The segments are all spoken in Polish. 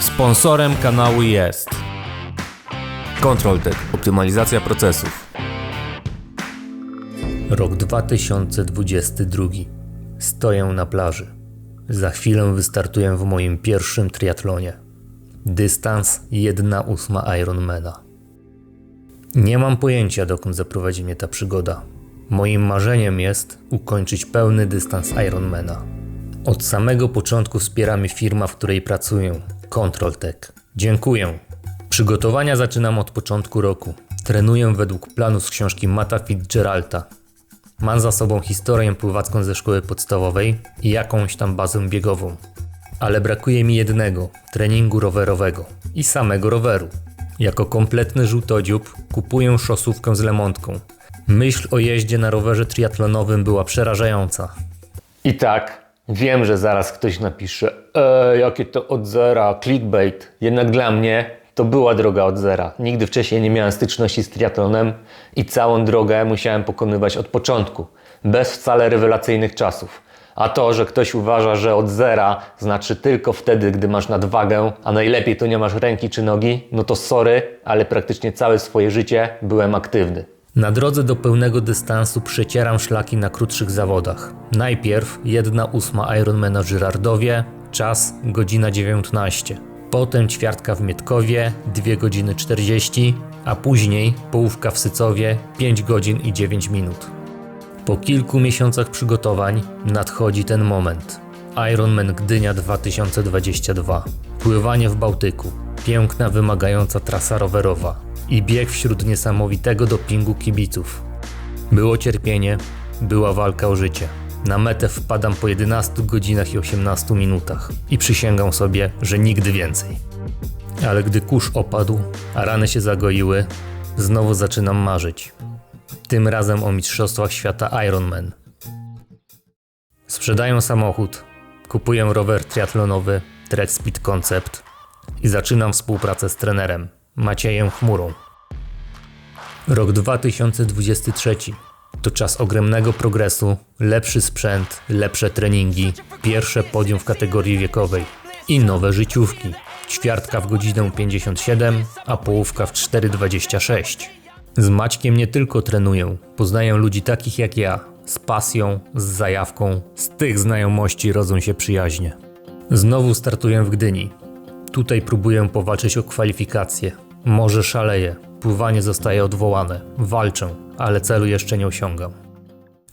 Sponsorem kanału jest ControlTech, optymalizacja procesów. Rok 2022. Stoję na plaży. Za chwilę wystartuję w moim pierwszym triatlonie. Dystans 1,8 Ironmana. Nie mam pojęcia, dokąd zaprowadzi mnie ta przygoda. Moim marzeniem jest ukończyć pełny dystans Ironmana. Od samego początku wspiera mnie firma, w której pracuję, ControlTech. Dziękuję. Przygotowania zaczynam od początku roku. Trenuję według planu z książki Mata Fitzgeralda. Mam za sobą historię pływacką ze szkoły podstawowej i jakąś tam bazę biegową. Ale brakuje mi jednego treningu rowerowego i samego roweru. Jako kompletny żółtodziób kupuję szosówkę z lemontką. Myśl o jeździe na rowerze triatlonowym była przerażająca. I tak, wiem, że zaraz ktoś napisze Eee, jakie to od zera, clickbait. Jednak dla mnie to była droga od zera. Nigdy wcześniej nie miałem styczności z triatlonem i całą drogę musiałem pokonywać od początku, bez wcale rewelacyjnych czasów. A to, że ktoś uważa, że od zera znaczy tylko wtedy, gdy masz nadwagę, a najlepiej to nie masz ręki czy nogi, no to sorry, ale praktycznie całe swoje życie byłem aktywny. Na drodze do pełnego dystansu przecieram szlaki na krótszych zawodach. Najpierw 1,8 Ironmana w Żyrardowie, czas godzina 19. Potem ćwiartka w Mietkowie 2 godziny 40, a później połówka w Sycowie 5 godzin i 9 minut. Po kilku miesiącach przygotowań nadchodzi ten moment. Ironman Gdynia 2022. Pływanie w Bałtyku. Piękna, wymagająca trasa rowerowa. I bieg wśród niesamowitego dopingu kibiców. Było cierpienie, była walka o życie. Na metę wpadam po 11 godzinach i 18 minutach i przysięgam sobie, że nigdy więcej. Ale gdy kurz opadł, a rany się zagoiły, znowu zaczynam marzyć. Tym razem o Mistrzostwach Świata Ironman. Sprzedaję samochód, kupuję rower triatlonowy Tread Speed Concept i zaczynam współpracę z trenerem Maciejem Chmurą. Rok 2023 to czas ogromnego progresu, lepszy sprzęt, lepsze treningi, pierwsze podium w kategorii wiekowej i nowe życiówki. Ćwiartka w godzinę 57, a połówka w 4,26. Z Maćkiem nie tylko trenuję, poznaję ludzi takich jak ja, z pasją, z zajawką, z tych znajomości rodzą się przyjaźnie. Znowu startuję w Gdyni. Tutaj próbuję powalczyć o kwalifikacje. Może szaleję, pływanie zostaje odwołane, walczę, ale celu jeszcze nie osiągam.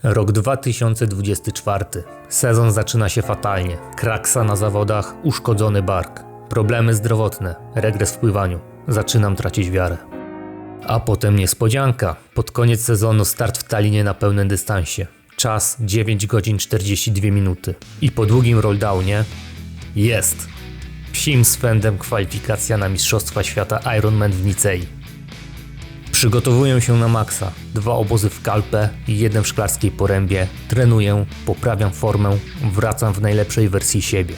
Rok 2024. Sezon zaczyna się fatalnie. Kraksa na zawodach, uszkodzony bark. Problemy zdrowotne, regres w pływaniu. Zaczynam tracić wiarę. A potem niespodzianka. Pod koniec sezonu start w Tallinie na pełnym dystansie. Czas 9 godzin 42 minuty. I po długim rolldownie jest. Psim swędem kwalifikacja na Mistrzostwa Świata Ironman w Nicei. Przygotowuję się na maksa. Dwa obozy w Kalpę i jeden w Szklarskiej Porębie. Trenuję, poprawiam formę, wracam w najlepszej wersji siebie.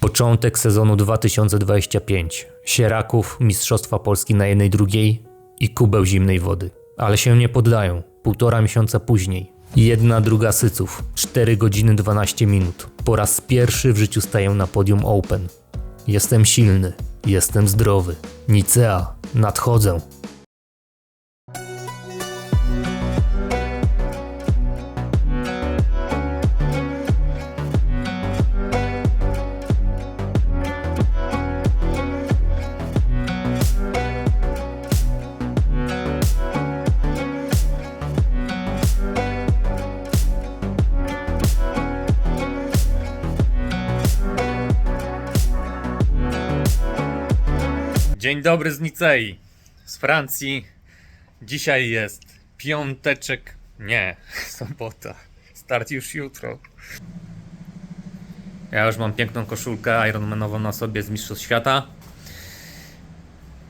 Początek sezonu 2025. Sieraków, Mistrzostwa Polski na jednej drugiej i kubeł zimnej wody. Ale się nie poddają. Półtora miesiąca później. Jedna druga Syców. 4 godziny 12 minut. Po raz pierwszy w życiu staję na podium Open. Jestem silny. Jestem zdrowy. Nicea. Nadchodzę. Dobry z Nicei, z Francji. Dzisiaj jest piąteczek, nie, sobota. Start już jutro. Ja już mam piękną koszulkę Ironmanową na sobie z Mistrzostw Świata.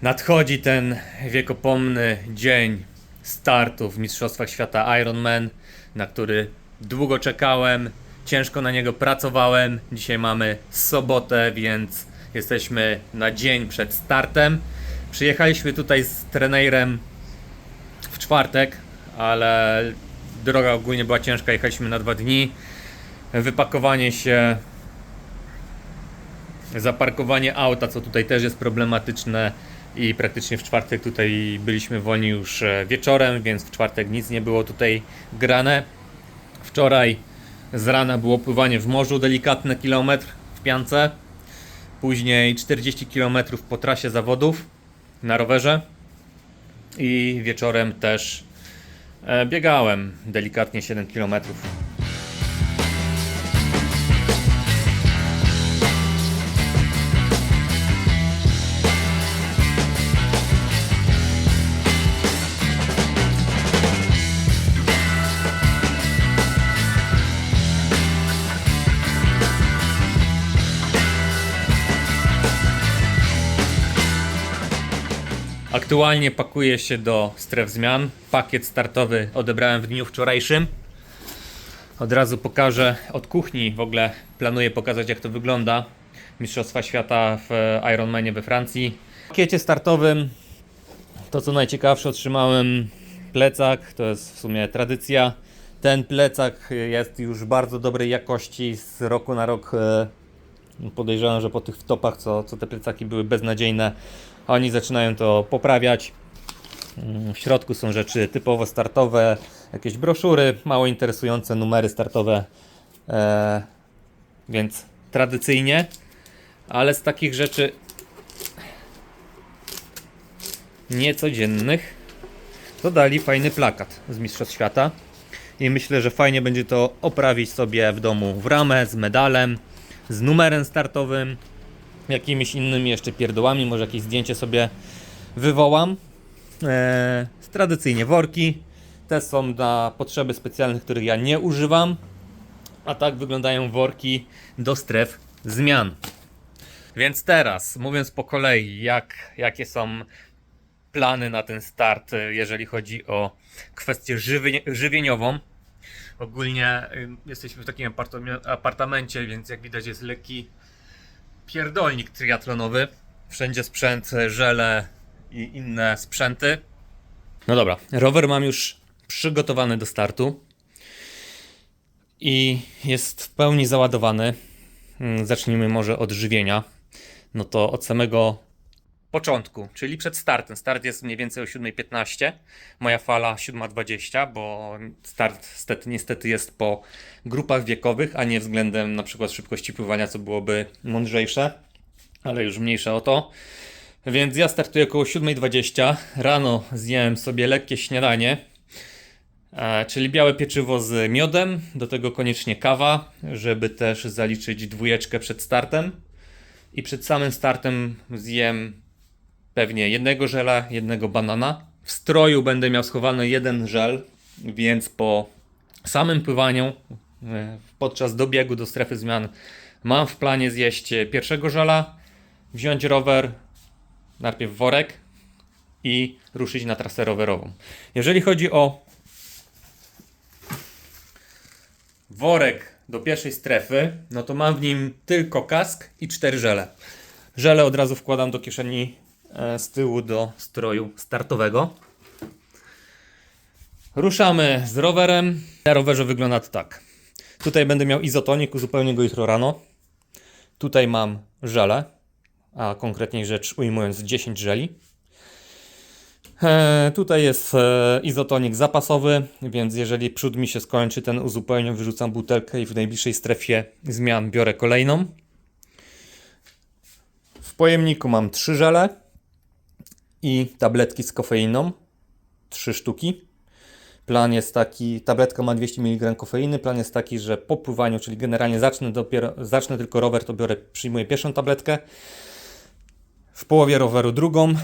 Nadchodzi ten wiekopomny dzień startu w Mistrzostwach Świata Ironman, na który długo czekałem, ciężko na niego pracowałem. Dzisiaj mamy sobotę, więc jesteśmy na dzień przed startem. Przyjechaliśmy tutaj z trenerem w czwartek, ale droga ogólnie była ciężka, jechaliśmy na dwa dni. Wypakowanie się zaparkowanie auta, co tutaj też jest problematyczne i praktycznie w czwartek tutaj byliśmy wolni już e, wieczorem, więc w czwartek nic nie było tutaj grane. Wczoraj z rana było pływanie w morzu, delikatny kilometr w piance. Później 40 km po trasie zawodów na rowerze. I wieczorem też e, biegałem delikatnie 7 km. Aktualnie pakuję się do stref zmian. Pakiet startowy odebrałem w dniu wczorajszym. Od razu pokażę od kuchni. W ogóle planuję pokazać, jak to wygląda. Mistrzostwa Świata w Ironmanie we Francji. W pakiecie startowym to, co najciekawsze, otrzymałem plecak. To jest w sumie tradycja. Ten plecak jest już bardzo dobrej jakości. Z roku na rok e, podejrzewam, że po tych wtopach, co, co te plecaki były beznadziejne, oni zaczynają to poprawiać. Mm, W środku są rzeczy typowo startowe, jakieś broszury, mało interesujące numery startowe, e, więc tradycyjnie, ale z takich rzeczy niecodziennych to dali fajny plakat z Mistrzostw Świata. I myślę, że fajnie będzie to oprawić sobie w domu w ramę z medalem, z numerem startowym, jakimiś innymi jeszcze pierdołami, może jakieś zdjęcie sobie wywołam. Eee, tradycyjnie worki. Te są na potrzeby specjalnych, których ja nie używam. A tak wyglądają worki do stref zmian. Więc teraz, mówiąc po kolei, jak, jakie są plany na ten start, e, jeżeli chodzi o kwestię żywie, żywieniową. Ogólnie jesteśmy w takim apartamencie, więc jak widać jest lekki pierdolnik triatlonowy. Wszędzie sprzęt, żele i inne sprzęty. No dobra, rower mam już przygotowany do startu i jest w pełni załadowany. Mm, Zacznijmy może od żywienia. No to od samego początku, czyli przed startem. Start jest mniej więcej o 7.15, moja fala 7.20, bo start niestety, niestety jest po grupach wiekowych, a nie względem na przykład szybkości pływania, co byłoby mądrzejsze, ale już mniejsze o to. Więc ja startuję około 7.20. Rano zjałem sobie lekkie śniadanie, e, czyli białe pieczywo z miodem, do tego koniecznie kawa, żeby też zaliczyć dwójeczkę przed startem. I przed samym startem zjem pewnie jednego żela, jednego banana. W stroju będę miał schowany jeden żel, więc po samym pływaniu, e, podczas dobiegu do strefy zmian, mam w planie zjeść pierwszego żela, wziąć rower, najpierw worek i ruszyć na trasę rowerową. Jeżeli chodzi o worek do pierwszej strefy, no to mam w nim tylko kask i cztery żele. Żele od razu wkładam do kieszeni z tyłu do stroju startowego. Ruszamy z rowerem. Na rowerze wygląda to tak. Tutaj będę miał izotonik, uzupełnię go jutro rano. Tutaj mam żele, a konkretniej rzecz ujmując 10 żeli. E, tutaj jest e, izotonik zapasowy, więc jeżeli przód mi się skończy, ten uzupełniam, wyrzucam butelkę i w najbliższej strefie zmian biorę kolejną. W pojemniku mam trzy żele i tabletki z kofeiną, trzy sztuki. Plan jest taki, tabletka ma 200 mg kofeiny. Plan jest taki, że po pływaniu, czyli generalnie zacznę dopiero, zacznę tylko rower, to biorę, przyjmuję pierwszą tabletkę. W połowie roweru drugą,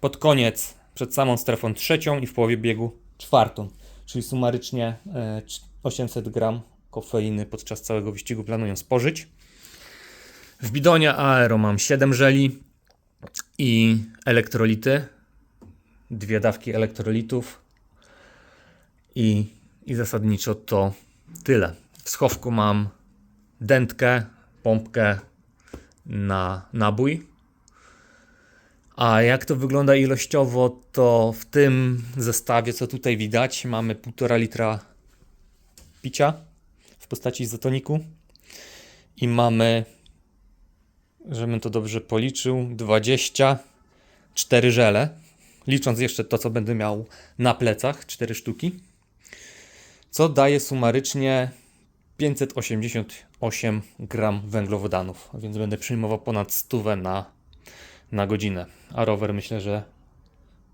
pod koniec, przed samą strefą trzecią i w połowie biegu czwartą. Czyli sumarycznie e, cz- 800 gram kofeiny podczas całego wyścigu planuję spożyć. W bidonie Aero mam 7 żeli i elektrolity. Dwie dawki elektrolitów. I, I zasadniczo to tyle. W schowku mam dętkę, pompkę na nabój. A jak to wygląda ilościowo, to w tym zestawie, co tutaj widać, mamy 1,5 litra picia w postaci izotoniku i mamy żebym to dobrze policzył, 24 żele, licząc jeszcze to, co będę miał na plecach, 4 sztuki, co daje sumarycznie 588 gram węglowodanów, więc będę przyjmował ponad 100 na, na godzinę, a rower myślę, że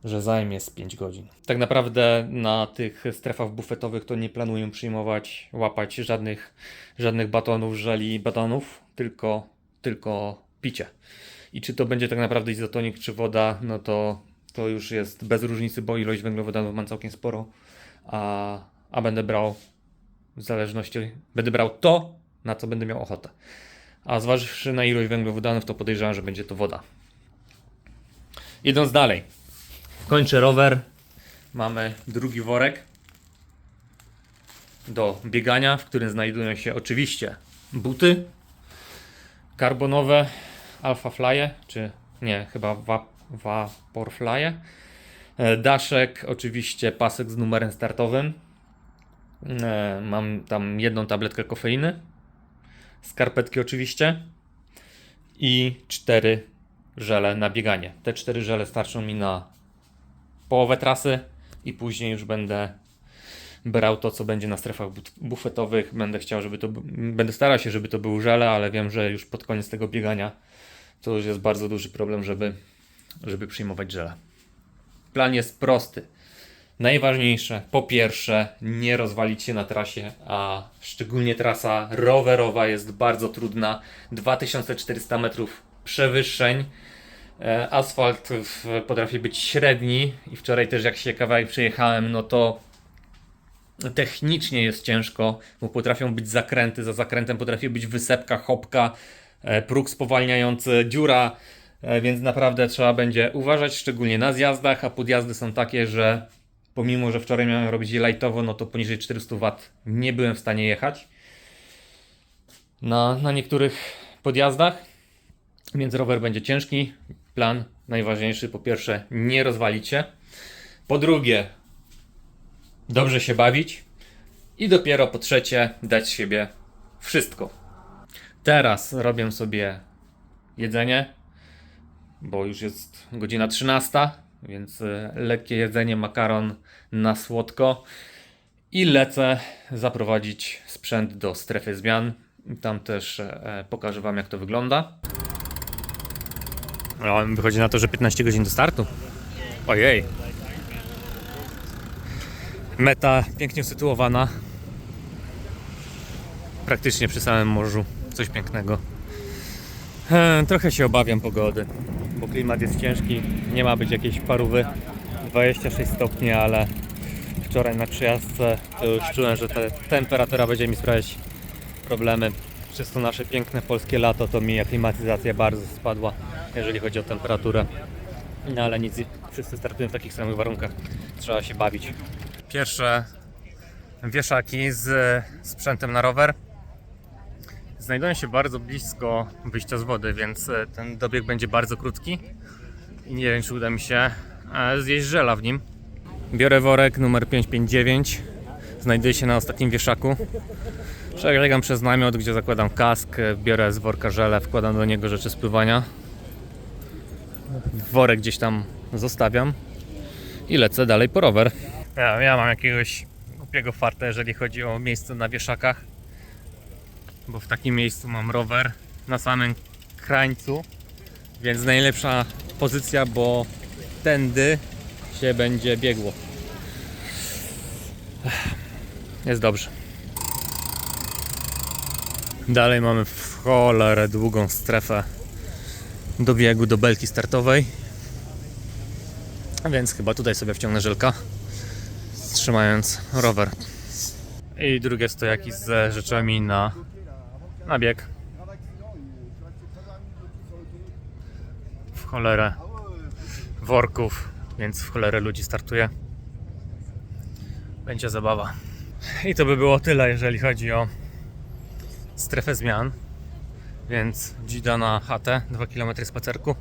że zajmie z 5 godzin. Tak naprawdę na tych strefach bufetowych to nie planuję przyjmować, łapać żadnych, żadnych batonów, żeli batonów, tylko, tylko picie. I czy to będzie tak naprawdę izotonik, czy woda, no to, to już jest bez różnicy, bo ilość węglowodanów mam całkiem sporo, a, a będę brał w zależności, będę brał to, na co będę miał ochotę. A zważywszy na ilość węglowodanów, to podejrzewam, że będzie to woda. Idąc dalej, Kończę rower. Mamy drugi worek do biegania, w którym znajdują się oczywiście buty karbonowe Alpha Flye, czy nie, chyba va Vapor Flye. E, Daszek, oczywiście pasek z numerem startowym. E, Mam tam jedną tabletkę kofeiny. Skarpetki oczywiście. I cztery żele na bieganie. Te cztery żele starczą mi na połowę trasy i później już będę brał to, co będzie na strefach bufetowych. Będę chciał, żeby to, będę starał się, żeby to były żele, ale wiem, że już pod koniec tego biegania to już jest bardzo duży problem, żeby, żeby przyjmować żele. Plan jest prosty. Najważniejsze, po pierwsze, nie rozwalić się na trasie, a szczególnie trasa rowerowa jest bardzo trudna. 2400 metrów przewyższeń. E, Asfalt potrafi być średni i wczoraj też jak się kawałek przejechałem, no to technicznie jest ciężko, bo potrafią być zakręty, za zakrętem potrafi być wysepka, hopka, e, próg spowalniający, dziura, e, więc naprawdę trzeba będzie uważać, szczególnie na zjazdach, a podjazdy są takie, że pomimo, że wczoraj miałem robić je lightowo, no to poniżej 400 W nie byłem w stanie jechać na, na niektórych podjazdach. Więc rower będzie ciężki. Plan najważniejszy, po pierwsze, nie rozwalić się. Po drugie, dobrze się bawić. I dopiero po trzecie, dać siebie wszystko. Teraz robię sobie jedzenie, bo już jest godzina 13, więc e, lekkie jedzenie, makaron na słodko. I lecę zaprowadzić sprzęt do strefy zmian. Tam też e, pokażę Wam, jak to wygląda. No, wychodzi na to, że 15 godzin do startu. Ojej. Meta pięknie usytuowana. Praktycznie przy samym morzu. Coś pięknego. E, trochę się obawiam pogody, bo klimat jest ciężki. Nie ma być jakiejś parówy 26 stopni, ale wczoraj na przyjazdce to już czułem, że ta temperatura będzie mi sprawiać problemy. Przez to nasze piękne polskie lato to mi aklimatyzacja bardzo spadła, jeżeli chodzi o temperaturę. No ale nic, wszyscy startują w takich samych warunkach. Trzeba się bawić. Pierwsze wieszaki z sprzętem na rower znajdują się bardzo blisko wyjścia z wody, więc e, ten dobieg będzie bardzo krótki i nie wiem, czy uda mi się e, zjeść żela w nim. Biorę worek numer 559, znajduje się na ostatnim wieszaku. Przebiegam przez namiot, gdzie zakładam kask, biorę z worka żele, wkładam do niego rzeczy z pływania. Worek gdzieś tam zostawiam i lecę dalej po rower. Ja, ja mam jakiegoś głupiego farta, jeżeli chodzi o miejsce na wieszakach, bo w takim miejscu mam rower na samym krańcu, więc najlepsza pozycja, bo tędy się będzie biegło. Jest dobrze. Dalej mamy w cholerę długą strefę do biegu, do belki startowej. A więc chyba tutaj sobie wciągnę żelka, trzymając rower. I drugie stojaki z rzeczami na, na bieg. W cholerę worków, więc w cholerę ludzi startuje. Będzie zabawa. I to by było tyle, jeżeli chodzi o strefę zmian. Więc dzida na chatę, 2 km spacerku.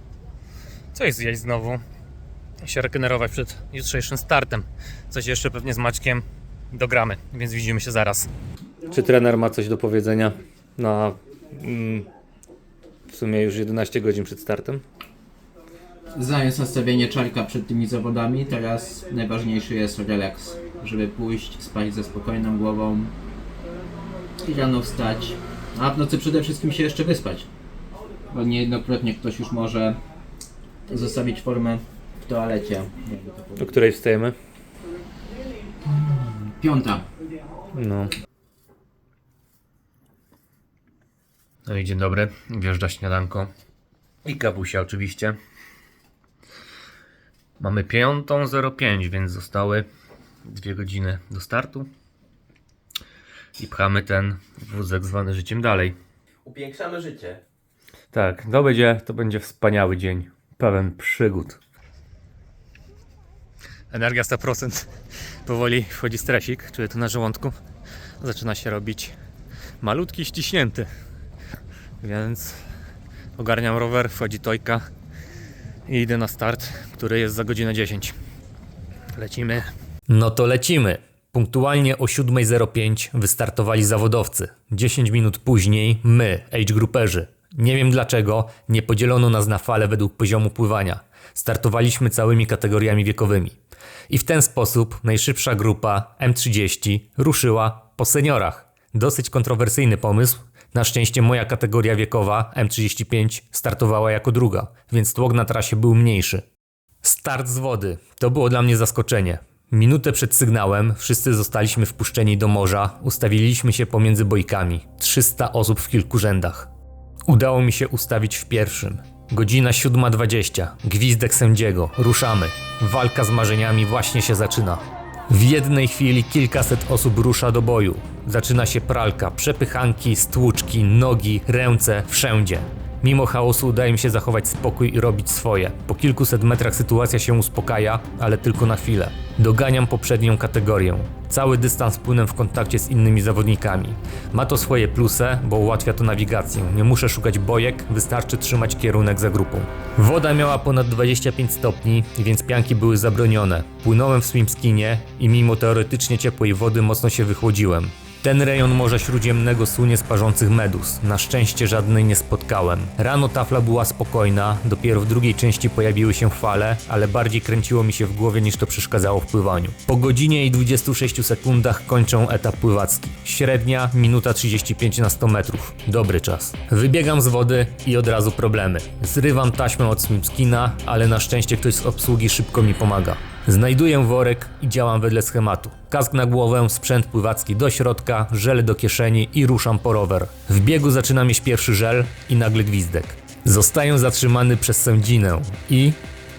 Coś zjeść znowu. I się regenerować przed jutrzejszym startem. Coś jeszcze pewnie z Maćkiem dogramy, więc widzimy się zaraz. Czy trener ma coś do powiedzenia na mm, w sumie już 11 godzin przed startem. Zając nastawienie czarka przed tymi zawodami, teraz najważniejszy jest relaks, żeby pójść, spać ze spokojną głową i rano wstać, a w nocy przede wszystkim się jeszcze wyspać. Bo niejednokrotnie ktoś już może zostawić formę w toalecie. jakby to O powiedzieć. której wstajemy? Piąta. No. No i dzień dobry. Wjeżdża śniadanko. I kawusia oczywiście. Mamy 5.05, więc zostały dwie godziny do startu. I pchamy ten wózek zwany życiem dalej. Upiększamy życie. Tak, to będzie, to będzie wspaniały dzień. Pełen przygód. Energia 100%. Powoli wchodzi stresik, czuję to na żołądku. Zaczyna się robić malutki, ściśnięty. Więc ogarniam rower, wchodzi tojka i idę na start, który jest za godzinę 10. Lecimy. No to lecimy. Punktualnie o 7.05 wystartowali zawodowcy. 10 minut później my, age grouperzy. Nie wiem dlaczego nie podzielono nas na fale według poziomu pływania. Startowaliśmy całymi kategoriami wiekowymi. I w ten sposób najszybsza grupa M30 ruszyła po seniorach. Dosyć kontrowersyjny pomysł. Na szczęście moja kategoria wiekowa M35 startowała jako druga, więc tłok na trasie był mniejszy. Start z wody. To było dla mnie zaskoczenie. Minutę przed sygnałem wszyscy zostaliśmy wpuszczeni do morza, ustawiliśmy się pomiędzy bojkami. 300 osób w kilku rzędach. Udało mi się ustawić w pierwszym. Godzina 7.20. Gwizdek sędziego. Ruszamy. Walka z marzeniami właśnie się zaczyna. W jednej chwili kilkaset osób rusza do boju. Zaczyna się pralka, przepychanki, stłuczki, nogi, ręce, wszędzie. Mimo chaosu udaje mi się zachować spokój i robić swoje. Po kilkuset metrach sytuacja się uspokaja, ale tylko na chwilę. Doganiam poprzednią kategorię. Cały dystans płynę w kontakcie z innymi zawodnikami. Ma to swoje plusy, bo ułatwia to nawigację. Nie muszę szukać bojek, wystarczy trzymać kierunek za grupą. Woda miała ponad 25 stopni, więc pianki były zabronione. Płynąłem w swimskinie i mimo teoretycznie ciepłej wody mocno się wychłodziłem. Ten rejon Morza Śródziemnego słynie z parzących medus. Na szczęście żadnej nie spotkałem. Rano tafla była spokojna, dopiero w drugiej części pojawiły się fale, ale bardziej kręciło mi się w głowie niż to przeszkadzało w pływaniu. Po godzinie i 26 sekundach kończą etap pływacki. Średnia minuta 35 na 100 metrów. Dobry czas. Wybiegam z wody i od razu problemy. Zrywam taśmę od swimskina, ale na szczęście ktoś z obsługi szybko mi pomaga. Znajduję worek i działam wedle schematu. Kask na głowę, sprzęt pływacki do środka, żel do kieszeni i ruszam po rower. W biegu zaczyna mieć pierwszy żel i nagle gwizdek. Zostaję zatrzymany przez sędzinę i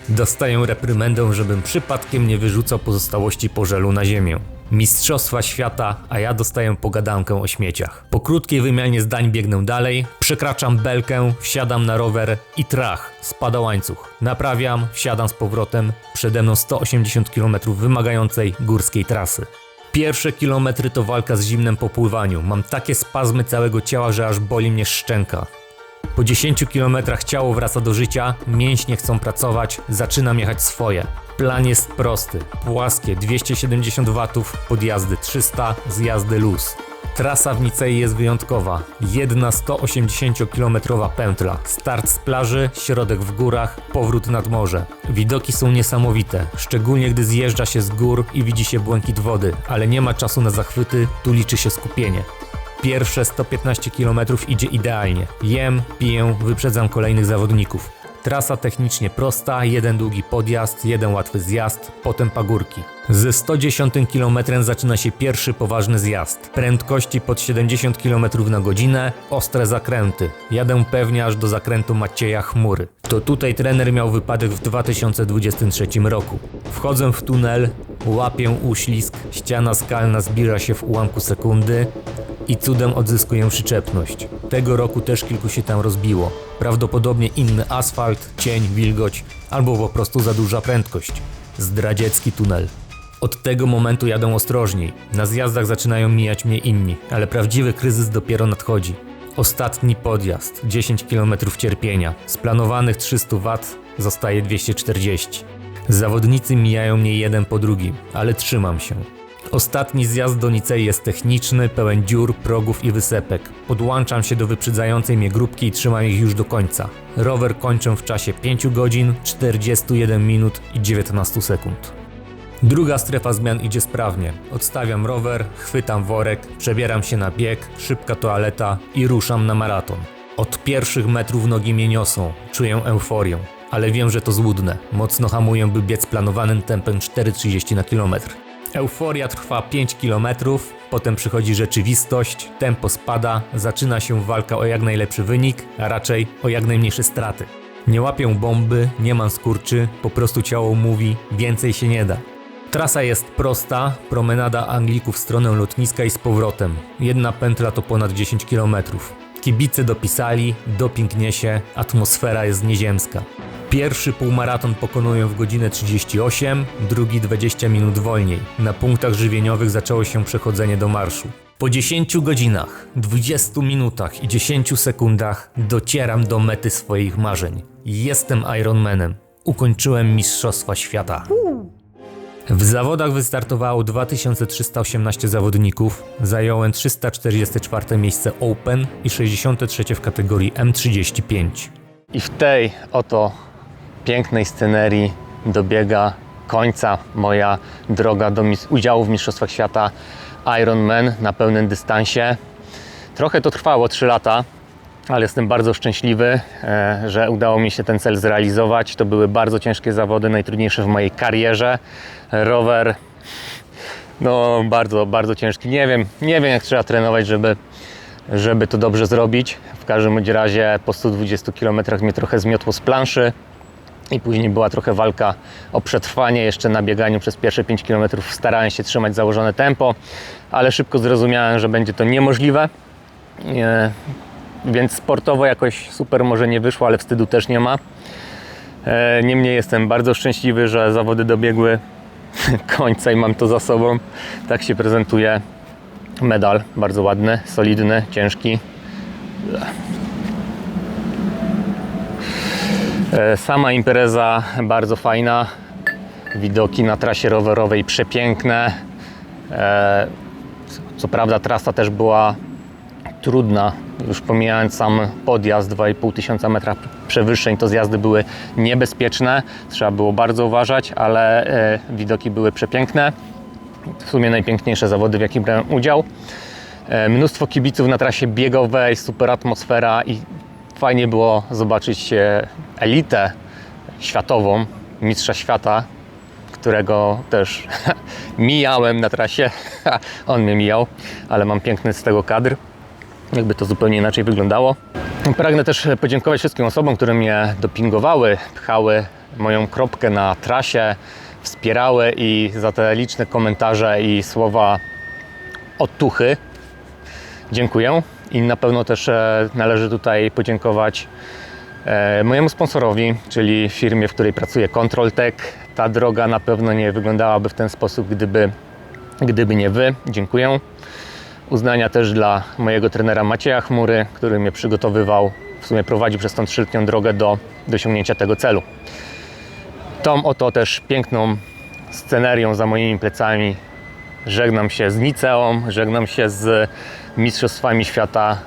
dostaję reprymendę, żebym przypadkiem nie wyrzucał pozostałości po żelu na ziemię. Mistrzostwa świata, a ja dostaję pogadankę o śmieciach. Po krótkiej wymianie zdań biegnę dalej, przekraczam belkę, wsiadam na rower i trach, spada łańcuch. Naprawiam, wsiadam z powrotem, przede mną 180 km wymagającej górskiej trasy. Pierwsze kilometry to walka z zimnem po pływaniu. Mam takie spazmy całego ciała, że aż boli mnie szczęka. Po 10 kilometrach ciało wraca do życia, mięśnie chcą pracować, zaczynam jechać swoje. Plan jest prosty, płaskie 270 watów, podjazdy 300, zjazdy luz. Trasa w Nicei jest wyjątkowa. Jedna 180-kilometrowa pętla. Start z plaży, środek w górach, powrót nad morze. Widoki są niesamowite, szczególnie gdy zjeżdża się z gór i widzi się błękit wody, ale nie ma czasu na zachwyty, tu liczy się skupienie. Pierwsze 115 km idzie idealnie. Jem, piję, wyprzedzam kolejnych zawodników. Trasa technicznie prosta, jeden długi podjazd, jeden łatwy zjazd, potem pagórki. Ze 110 km zaczyna się pierwszy poważny zjazd. Prędkości pod 70 km na godzinę, ostre zakręty. Jadę pewnie aż do zakrętu Macieja Chmury. To tutaj trener miał wypadek w 2023 roku. Wchodzę w tunel, łapię uślizg, ściana skalna zbliża się w ułamku sekundy i cudem odzyskuję przyczepność. Tego roku też kilku się tam rozbiło. Prawdopodobnie inny asfalt, cień, wilgoć albo po prostu za duża prędkość. Zdradziecki tunel. Od tego momentu jadę ostrożniej. Na zjazdach zaczynają mijać mnie inni, ale prawdziwy kryzys dopiero nadchodzi. Ostatni podjazd, 10 km cierpienia. Z planowanych 300 W zostaje 240. Zawodnicy mijają mnie jeden po drugim, ale trzymam się. Ostatni zjazd do Nicei jest techniczny, pełen dziur, progów i wysepek. Podłączam się do wyprzedzającej mnie grupki i trzymam ich już do końca. Rower kończę w czasie 5 godzin, 41 minut i 19 sekund. Druga strefa zmian idzie sprawnie. Odstawiam rower, chwytam worek, przebieram się na bieg, szybka toaleta i ruszam na maraton. Od pierwszych metrów nogi mnie niosą, czuję euforię, ale wiem, że to złudne. Mocno hamuję, by biec planowanym tempem 4,30 na kilometr. Euforia trwa 5 km, potem przychodzi rzeczywistość, tempo spada, zaczyna się walka o jak najlepszy wynik, a raczej o jak najmniejsze straty. Nie łapię bomby, nie mam skurczy, po prostu ciało mówi, więcej się nie da. Trasa jest prosta, promenada Anglików w stronę lotniska i z powrotem. Jedna pętla to ponad 10 km. Kibice dopisali, doping niesie, atmosfera jest nieziemska. Pierwszy półmaraton pokonuję w godzinę 38, drugi 20 minut wolniej. Na punktach żywieniowych zaczęło się przechodzenie do marszu. Po 10 godzinach, 20 minutach i 10 sekundach docieram do mety swoich marzeń. Jestem Ironmanem. Ukończyłem Mistrzostwa Świata. W zawodach wystartowało 2318 zawodników, zająłem 344 miejsce Open i 63 w kategorii M35. I w tej oto pięknej scenerii dobiega końca moja droga do udziału w Mistrzostwach Świata Ironman na pełnym dystansie. Trochę to trwało 3 lata, ale jestem bardzo szczęśliwy, e, że udało mi się ten cel zrealizować. To były bardzo ciężkie zawody, najtrudniejsze w mojej karierze. Rower no bardzo, bardzo ciężki. Nie wiem, nie wiem jak trzeba trenować, żeby, żeby to dobrze zrobić. W każdym razie po 120 km mnie trochę zmiotło z planszy i później była trochę walka o przetrwanie jeszcze na bieganiu przez pierwsze 5 km. Starałem się trzymać założone tempo, ale szybko zrozumiałem, że będzie to niemożliwe. Więc sportowo jakoś super może nie wyszło, ale wstydu też nie ma. E, Niemniej jestem bardzo szczęśliwy, że zawody dobiegły końca i mam to za sobą. Tak się prezentuje medal. Bardzo ładny, solidny, ciężki. E, Sama impreza bardzo fajna. Widoki na trasie rowerowej przepiękne. E, Co prawda trasa też była trudna. Już pomijając sam podjazd 2,5 tysiąca metra przewyższeń, to zjazdy były niebezpieczne. Trzeba było bardzo uważać, ale e, widoki były przepiękne. W sumie najpiękniejsze zawody, w jakich brałem udział. E, Mnóstwo kibiców na trasie biegowej, super atmosfera i fajnie było zobaczyć e, elitę światową, mistrza świata, którego też mijałem na trasie. On mnie mijał, ale mam piękny z tego kadr. Jakby to zupełnie inaczej wyglądało. Pragnę też podziękować wszystkim osobom, które mnie dopingowały, pchały moją kropkę na trasie, wspierały i za te liczne komentarze i słowa otuchy. Dziękuję. I na pewno też e, należy tutaj podziękować e, mojemu sponsorowi, czyli firmie, w której pracuję, Controltech. Ta droga na pewno nie wyglądałaby w ten sposób, gdyby, gdyby nie Wy. Dziękuję. Uznania też dla mojego trenera Macieja Chmury, który mnie przygotowywał, w sumie prowadził przez tą trzyletnią drogę do dosiągnięcia tego celu. Tą oto też piękną scenerią za moimi plecami żegnam się z Niceą, żegnam się z Mistrzostwami Świata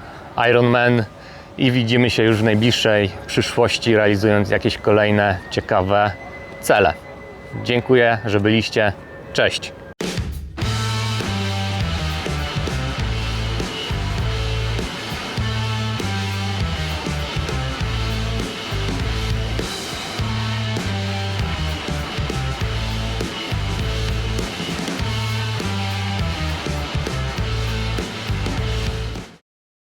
Ironman i widzimy się już w najbliższej przyszłości, realizując jakieś kolejne ciekawe cele. Dziękuję, że byliście. Cześć!